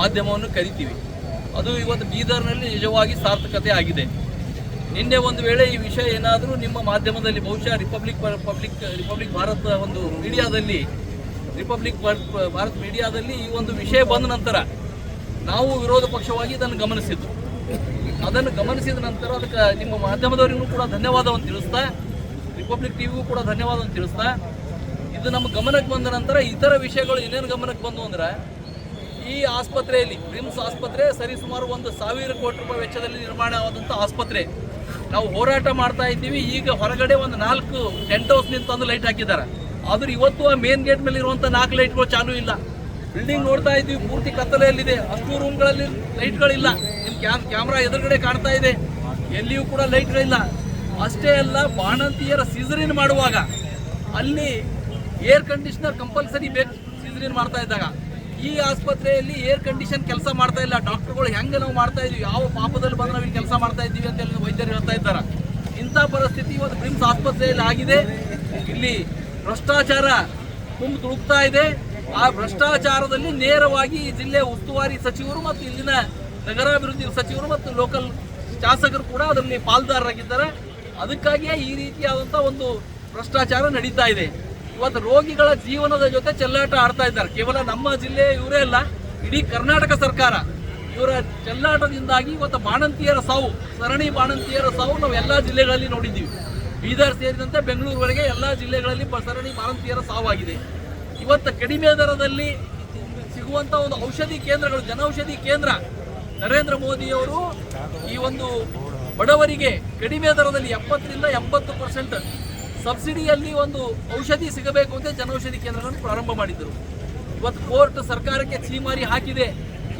ಮಾಧ್ಯಮವನ್ನು ಕರಿತೀವಿ. ಅದು ಇವತ್ತು ಬೀದರ್ನಲ್ಲಿ ನಿಜವಾಗಿ ಸಾರ್ಥಕತೆ ಆಗಿದೆ. ನಿನ್ನೆ ಒಂದು ವೇಳೆ ಈ ವಿಷಯ ಏನಾದರೂ ನಿಮ್ಮ ಮಾಧ್ಯಮದಲ್ಲಿ ಬಹುಶಃ ರಿಪಬ್ಲಿಕ್ ಪಬ್ಲಿಕ್, ರಿಪಬ್ಲಿಕ್ ಭಾರತ ಒಂದು ಮೀಡಿಯಾದಲ್ಲಿ, ರಿಪಬ್ಲಿಕ್ ಭಾರತ್ ಮೀಡಿಯಾದಲ್ಲಿ ಈ ಒಂದು ವಿಷಯ ಬಂದ ನಂತರ ನಾವು ವಿರೋಧ ಪಕ್ಷವಾಗಿ ಇದನ್ನು ಗಮನಿಸಿದ್ದು. ಅದನ್ನು ಗಮನಿಸಿದ ನಂತರ ಅದಕ್ಕೆ ನಿಮ್ಮ ಮಾಧ್ಯಮದವರಿಗೂ ಕೂಡ ಧನ್ಯವಾದವನ್ನು ತಿಳಿಸ್ತಾ, ರಿಪಬ್ಲಿಕ್ ಟಿವಿಗೂ ಕೂಡ ಧನ್ಯವಾದವನ್ನು ತಿಳಿಸ್ತಾ, ಇದು ನಮ್ಮ ಗಮನಕ್ಕೆ ಬಂದ ನಂತರ ಇತರ ವಿಷಯಗಳು ಏನೇನು ಗಮನಕ್ಕೆ ಬಂದು ಅಂದ್ರೆ ಈ ಆಸ್ಪತ್ರೆಯಲ್ಲಿ ರಿಮ್ಸ್ ಆಸ್ಪತ್ರೆ ಸರಿಸುಮಾರು ಒಂದು ಸಾವಿರ ಕೋಟಿ ರೂಪಾಯಿ ವೆಚ್ಚದಲ್ಲಿ ನಿರ್ಮಾಣವಾದಂಥ ಆಸ್ಪತ್ರೆ. ನಾವು ಹೋರಾಟ ಮಾಡ್ತಾ ಇದ್ದೀವಿ. ಈಗ ಹೊರಗಡೆ ಒಂದು ನಾಲ್ಕು ಟೆಂಟ್ ಹೌಸ್ ನಿಂತ ತಂದು ಲೈಟ್ ಹಾಕಿದ್ದಾರೆ. ಆದ್ರೆ ಇವತ್ತು ಆ ಮೇನ್ ಗೇಟ್ ಮೇಲೆ ಇರುವಂಥ ನಾಲ್ಕು ಲೈಟ್ಗಳು ಚಾಲೂ ಇಲ್ಲ. ಬಿಲ್ಡಿಂಗ್ ನೋಡ್ತಾ ಇದ್ದೀವಿ. ಪೂರ್ತಿ ಕತ್ತಲೆಯಲ್ಲಿದೆ. ಅಷ್ಟು ರೂಮ್ಗಳಲ್ಲಿ ಲೈಟ್ಗಳಿಲ್ಲ. ನಿಮ್ಮ ಕ್ಯಾಮ್, ಕ್ಯಾಮ್ರಾ ಎದುರುಗಡೆ ಕಾಣ್ತಾ ಇದೆ. ಎಲ್ಲಿಯೂ ಕೂಡ ಲೈಟ್ಗಳಿಲ್ಲ. ಅಷ್ಟೇ ಅಲ್ಲ, ಬಾಣಂತಿಯರ ಸೀಸರಿನ್ ಮಾಡುವಾಗ ಅಲ್ಲಿ ಏರ್ ಕಂಡೀಷನರ್ ಕಂಪಲ್ಸರಿ ಬೇಕು. ಸೀಸರಿನ್ ಮಾಡ್ತಾ ಇದ್ದಾಗ. ಈ ಆಸ್ಪತ್ರೆಯಲ್ಲಿ ಏರ್ ಕಂಡೀಷನ್ ಕೆಲಸ ಮಾಡ್ತಾ ಇಲ್ಲ. ಡಾಕ್ಟರ್ಗಳು ಹೆಂಗೆ ನಾವು ಮಾಡ್ತಾ ಇದೀವಿ? ಯಾವ ಪಾಪದಲ್ಲಿ ಬಂದ್ರೆ ನಾವು ಕೆಲಸ ಮಾಡ್ತಾ ಇದ್ದೀವಿ ಅಂತ ಹೇಳಿ ವೈದ್ಯರು ಹೇಳ್ತಾ ಇದ್ದಾರೆ. ಇಂಥ ಪರಿಸ್ಥಿತಿ ಇವತ್ತು ಬ್ರಿಮ್ಸ್ ಆಸ್ಪತ್ರೆಯಲ್ಲಿ ಆಗಿದೆ. ಇಲ್ಲಿ ಭ್ರಷ್ಟಾಚಾರ ತುಂಬ ತುಳುಕ್ತಾ ಇದೆ. ಆ ಭ್ರಷ್ಟಾಚಾರದಲ್ಲಿ ನೇರವಾಗಿ ಜಿಲ್ಲೆ ಉಸ್ತುವಾರಿ ಸಚಿವರು ಮತ್ತು ಇಲ್ಲಿನ ನಗರಾಭಿವೃದ್ಧಿ ಸಚಿವರು ಮತ್ತು ಲೋಕಲ್ ಶಾಸಕರು ಕೂಡ ಅದರಲ್ಲಿ ಪಾಲ್ದಾರರಾಗಿದ್ದಾರೆ. ಅದಕ್ಕಾಗಿಯೇ ಈ ರೀತಿಯಾದಂಥ ಒಂದು ಭ್ರಷ್ಟಾಚಾರ ನಡೀತಾ ಇದೆ. ಇವತ್ತು ರೋಗಿಗಳ ಜೀವನದ ಜೊತೆ ಚೆಲ್ಲಾಟ ಆಡ್ತಾ ಇದ್ದಾರೆ. ಕೇವಲ ನಮ್ಮ ಜಿಲ್ಲೆ ಇವರೇ ಅಲ್ಲ, ಇಡೀ ಕರ್ನಾಟಕ ಸರ್ಕಾರ ಇವರ ಚೆಲ್ಲಾಟದಿಂದಾಗಿ ಇವತ್ತು ಬಾಣಂತಿಯರ ಸಾವು, ಸರಣಿ ಬಾಣಂತಿಯರ ಸಾವು ನಾವು ಎಲ್ಲ ಜಿಲ್ಲೆಗಳಲ್ಲಿ ನೋಡಿದ್ದೀವಿ. ಬೀದರ್ ಸೇರಿದಂತೆ ಬೆಂಗಳೂರುವರೆಗೆ ಎಲ್ಲ ಜಿಲ್ಲೆಗಳಲ್ಲಿ ಸರಣಿ ಬಾಣಂತಿಯರ ಸಾವಾಗಿದೆ. ಇವತ್ತು ಕಡಿಮೆ ದರದಲ್ಲಿ ಸಿಗುವಂಥ ಒಂದು ಔಷಧಿ ಕೇಂದ್ರಗಳು ಜನೌಷಧಿ ಕೇಂದ್ರ ನರೇಂದ್ರ ಮೋದಿಯವರು ಈ ಒಂದು ಬಡವರಿಗೆ ಕಡಿಮೆ ದರದಲ್ಲಿ ಎಪ್ಪತ್ತರಿಂದ ಎಂಬತ್ತು ಪರ್ಸೆಂಟ್ ಸಬ್ಸಿಡಿಯಲ್ಲಿ ಒಂದು ಔಷಧಿ ಸಿಗಬೇಕು ಅಂತ ಜನೌಷಧಿ ಕೇಂದ್ರಗಳನ್ನು ಪ್ರಾರಂಭ ಮಾಡಿದ್ದರು. ಇವತ್ತು ಕೋರ್ಟ್ ಸರ್ಕಾರಕ್ಕೆ ಚೀಮಾರಿ ಹಾಕಿದೆ.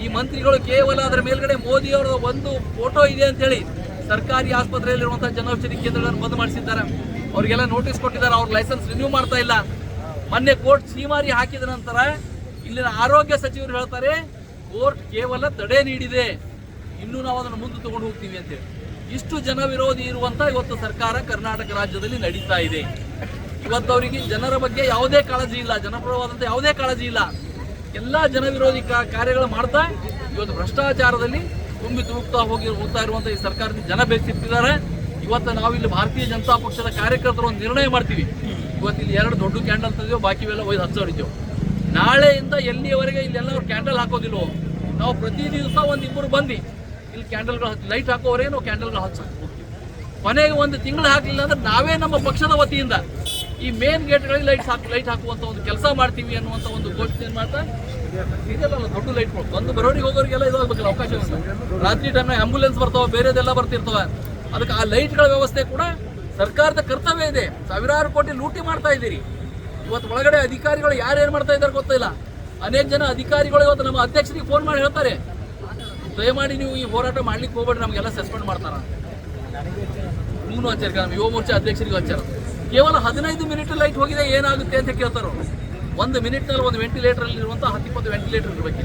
ಈ ಮಂತ್ರಿಗಳು ಕೇವಲ ಅದರ ಮೇಲ್ಗಡೆ ಮೋದಿ ಅವರ ಒಂದು ಫೋಟೋ ಇದೆ ಅಂತೇಳಿ ಸರ್ಕಾರಿ ಆಸ್ಪತ್ರೆಯಲ್ಲಿರುವಂತಹ ಜನೌಷಧಿ ಕೇಂದ್ರಗಳನ್ನು ಬಂದ್ ಮಾಡಿಸಿದ್ದಾರೆ. ಅವರಿಗೆಲ್ಲ ನೋಟಿಸ್ ಕೊಟ್ಟಿದ್ದಾರೆ, ಅವ್ರ ಲೈಸೆನ್ಸ್ ರಿನ್ಯೂ ಮಾಡ್ತಾ ಇಲ್ಲ. ಮೊನ್ನೆ ಕೋರ್ಟ್ ಚೀಮಾರಿ ಹಾಕಿದ ನಂತರ ಇಲ್ಲಿನ ಆರೋಗ್ಯ ಸಚಿವರು ಹೇಳ್ತಾರೆ, ಕೋರ್ಟ್ ಕೇವಲ ತಡೆ ನೀಡಿದೆ. ಇನ್ನೂ ನಾವು ಅದನ್ನು ಮುಂದೆ ತಗೊಂಡು ಹೋಗ್ತೀವಿ ಅಂತೇಳಿ ಇಷ್ಟು ಜನ ವಿರೋಧಿ ಇರುವಂತ ಇವತ್ತು ಸರ್ಕಾರ ಕರ್ನಾಟಕ ರಾಜ್ಯದಲ್ಲಿ ನಡೀತಾ ಇದೆ. ಇವತ್ತು ಅವರಿಗೆ ಜನರ ಬಗ್ಗೆ ಯಾವುದೇ ಕಾಳಜಿ ಇಲ್ಲ ಜನಪ್ರವಾದಂತ ಯಾವುದೇ ಕಾಳಜಿ ಇಲ್ಲ. ಎಲ್ಲ ಜನ ವಿರೋಧಿ ಕಾರ್ಯಗಳು ಮಾಡ್ತಾ ಇವತ್ತು ಭ್ರಷ್ಟಾಚಾರದಲ್ಲಿ ತುಂಬಿ ತುಳುಕ್ತಾ ಹೋಗಿ ಹೋಗ್ತಾ ಇರುವಂತ ಈ ಸರ್ಕಾರದಿಂದ ಜನ ಬೇಸಿಟ್ಟಿದ್ದಾರೆ ಇವತ್ತು ನಾವು ಇಲ್ಲಿ ಭಾರತೀಯ ಜನತಾ ಪಕ್ಷದ ಕಾರ್ಯಕರ್ತರು ಒಂದು ನಿರ್ಣಯ ಮಾಡ್ತೀವಿ. ಇವತ್ತು ಇಲ್ಲಿ ಎರಡು ದೊಡ್ಡ ಕ್ಯಾಂಡಲ್ ತಂದಿವೋ ಬಾಕಿವೆಲ್ಲ ಒಯ್ದು ಹಚ್ಚೋರಿದ್ದೇವೆ ನಾಳೆಯಿಂದ ಎಲ್ಲಿಯವರೆಗೆ ಇಲ್ಲೆಲ್ಲ ಅವ್ರು ಕ್ಯಾಂಡಲ್ ಹಾಕೋದಿಲ್ವೋ? ನಾವು ಪ್ರತಿ ದಿವಸ ಒಂದಿಬ್ಬರು ಬಂದು ಇಲ್ಲಿ ಕ್ಯಾಂಡಲ್ಗಳು ಲೈಟ್ ಹಾಕೋವರೆಗೆ ನಾವು ಕ್ಯಾಂಡಲ್ಗಳು ಹಚ್ಚಿ ಕೊನೆಗೆ ಒಂದು ತಿಂಗಳು ಹಾಕಲಿಲ್ಲ ಅಂದ್ರೆ ನಾವೇ ನಮ್ಮ ಪಕ್ಷದ ವತಿಯಿಂದ ಈ ಮೇನ್ ಗೇಟ್ಗಳಿಗೆ ಲೈಟ್ ಹಾಕಿ ಲೈಟ್ ಹಾಕುವಂತ ಒಂದು ಕೆಲಸ ಮಾಡ್ತೀವಿ ಅನ್ನುವಂತ ಒಂದು ಘೋಷಣೆ ಮಾಡ್ತಾ? ಇದೆಲ್ಲ ದೊಡ್ಡ ಲೈಟ್ಗಳು ಬಂದು ಬರೋರಿಗೆ ಹೋಗೋರಿಗೆಲ್ಲ ಇದಾಗಬೇಕಲ್ಲ ಅವಕಾಶ. ರಾತ್ರಿ ಟೈಮ್ನಾಗ ಆಂಬುಲೆನ್ಸ್ ಬರ್ತಾವ, ಬೇರೆದೆಲ್ಲ ಬರ್ತಿರ್ತವೆ. ಅದಕ್ಕೆ ಆ ಲೈಟ್ಗಳ ವ್ಯವಸ್ಥೆ ಕೂಡ ಸರ್ಕಾರದ ಕರ್ತವ್ಯ ಇದೆ. ಸಾವಿರಾರು ಕೋಟಿ ಲೂಟಿ ಮಾಡ್ತಾ ಇದ್ದೀರಿ. ಇವತ್ತು ಒಳಗಡೆ ಅಧಿಕಾರಿಗಳು ಯಾರು ಏನು ಮಾಡ್ತಾ ಇದ್ದಾರೆ ಗೊತ್ತಿಲ್ಲ. ಅನೇಕ ಜನ ಅಧಿಕಾರಿಗಳು ಇವತ್ತು ನಮ್ಮ ಅಧ್ಯಕ್ಷರಿಗೆ ಫೋನ್ ಮಾಡಿ ಹೇಳ್ತಾರೆ. ದಯಮಾಡಿ ನೀವು ಈ ಹೋರಾಟ ಮಾಡ್ಲಿಕ್ಕೆ ಹೋಗ್ಬೇಡಿ, ನಮಗೆಲ್ಲ ಸಸ್ಪೆಂಡ್ ಮಾಡ್ತಾರ. ಮೂನು ಹಚ್ಚಾರ ಯುವ ಮೋರ್ಚಾ ಅಧ್ಯಕ್ಷರಿಗೆ ಹಚ್ಚಾರ. ಕೇವಲ ಹದಿನೈದು ಮಿನಿಟ್ ಲೈಟ್ ಹೋಗಿದೆ, ಏನಾಗುತ್ತೆ ಅಂತ ಕೇಳ್ತಾರ. ಒಂದು ಮಿನಿಟ್ನಲ್ಲಿ ಒಂದು ವೆಂಟಿಲೇಟರ್ ಅಲ್ಲಿ ಇರುವಂತಹ ಹತ್ತಿಪ್ಪತ್ತು ವೆಂಟಿಲೇಟರ್ ಇರಬೇಕು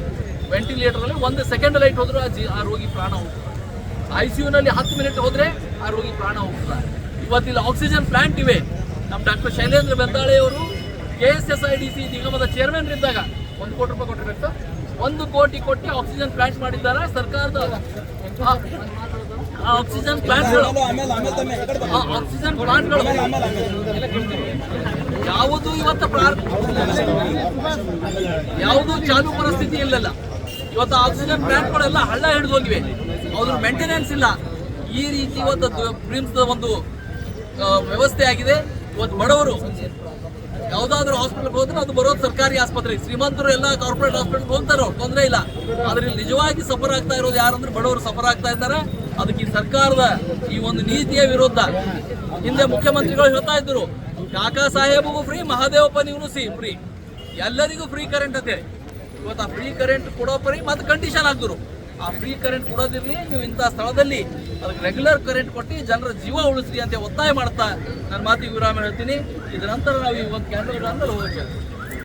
ವೆಂಟಿಲೇಟರ್ ಅಲ್ಲಿ ಒಂದು ಸೆಕೆಂಡ್ ಲೈಟ್ ಹೋದ್ರೆ ಆ ಆ ರೋಗಿ ಪ್ರಾಣ ಹೋಗ್ತದೆ. ಐ ಸಿ ಯುನಲ್ಲಿ ಹತ್ತು ಮಿನಿಟ್ ಹೋದರೆ ಆ ರೋಗಿ ಪ್ರಾಣ ಹೋಗ್ತದೆ. ಇವತ್ತಿಲ್ಲ ಆಕ್ಸಿಜನ್ ಪ್ಲಾಂಟ್ ಇವೆ. ನಮ್ಮ ಡಾಕ್ಟರ್ ಶೈಲೇಂದ್ರ ಬೆಂದಾಳೆ ಅವರು K S S I D C ನಿಗಮದ ಚೇರ್ಮನ್ ಇದ್ದಾಗ ಒಂದು ಕೋಟಿ ರೂಪಾಯಿ ಕೊಟ್ಟಿರ್ಬೇಕು. ಒಂದು ಕೋಟಿ ಕೊಟ್ಟು ಆಕ್ಸಿಜನ್ ಪ್ಲಾಂಟ್ ಮಾಡಿದ್ದಾರೆ? ಸರ್ಕಾರದ ಆಕ್ಸಿಜನ್ ಪ್ಲಾಂಟ್ಗಳು ಆ ಆಕ್ಸಿಜನ್ ಪ್ಲಾಂಟ್ಗಳು ಯಾವುದು ಇವತ್ತು ಪ್ರಾರ್- ಯಾವುದು ಚಾಲು ಪರಿಸ್ಥಿತಿ ಇಲ್ಲಲ್ಲ. ಇವತ್ತು ಆಕ್ಸಿಜನ್ ಪ್ಲಾಂಟ್ಗಳೆಲ್ಲ ಹಳ್ಳ ಹಿಡಿದು ಹೋಗಿವೆ. ಅದ್ರ ಮೇಂಟೆನೆನ್ಸ್ ಇಲ್ಲ. ಈ ರೀತಿ ಇವತ್ತು ಪ್ರಿಮ್ಸ್ ಒಂದು ವ್ಯವಸ್ಥೆ ಆಗಿದೆ. ಇವತ್ತು ಬಡವರು ಯಾವ್ದಾದ್ರು ಹಾಸ್ಪಿಟಲ್ ಹೋದ್ರೆ ಅದು ಬರೋದು ಸರ್ಕಾರಿ ಆಸ್ಪತ್ರೆ. ಶ್ರೀಮಂತರು ಎಲ್ಲ ಕಾರ್ಪೊರೇಟ್ ಹಾಸ್ಪಿಟಲ್ ಅವ್ರು ತೊಂದರೆ ಇಲ್ಲ. ಆದ್ರೆ ನಿಜವಾಗಿ ಸಫರ್ ಆಗ್ತಾ ಇರೋದು ಯಾರಂದ್ರೆ ಬಡವರು ಸಫರ್ ಆಗ್ತಾ ಇದ್ದಾರೆ. ಅದಕ್ಕೆ ಈ ಸರ್ಕಾರದ ಈ ಒಂದು ನೀತಿಯ ವಿರುದ್ಧ ಹಿಂದೆ ಮುಖ್ಯಮಂತ್ರಿಗಳು ಹೇಳ್ತಾ ಇದ್ರು, ಕಾಕಾ ಸಾಹೇಬಗೂ ಫ್ರೀ ಮಹಾದೇವಪ್ಪ ನೀವು ಸಿ ಫ್ರೀ ಎಲ್ಲರಿಗೂ ಫ್ರೀ ಕರೆಂಟ್ ಅಂತೇಳಿ ಇವತ್ತು ಆ ಫ್ರೀ ಕರೆಂಟ್ ಕೊಡೋ ಪರಿ ಮತ್ತೆ ಕಂಡೀಷನ್ ಹಾಕಿದ್ರು. ಆ ಫ್ರೀ ಕರೆಂಟ್ ಕೊಡೋದಿರಲಿ, ನೀವು ಇಂಥ ಸ್ಥಳದಲ್ಲಿ ಅದಕ್ಕೆ ರೆಗ್ಯುಲರ್ ಕರೆಂಟ್ ಕೊಟ್ಟು ಜನರ ಜೀವ ಉಳಿಸ್ರಿ ಅಂತ ಒತ್ತಾಯ ಮಾಡ್ತಾ ನನ್ನ ಮಾತಿಗೆ ವಿರಾಮ ಹೇಳ್ತೀನಿ. ಇದರ ನಂತರ ನಾವು ಈ ಒಂದು ಕ್ಯಾಂಡಲ್ಗಳನ್ನು ಹೋಗ್ತೇವೆ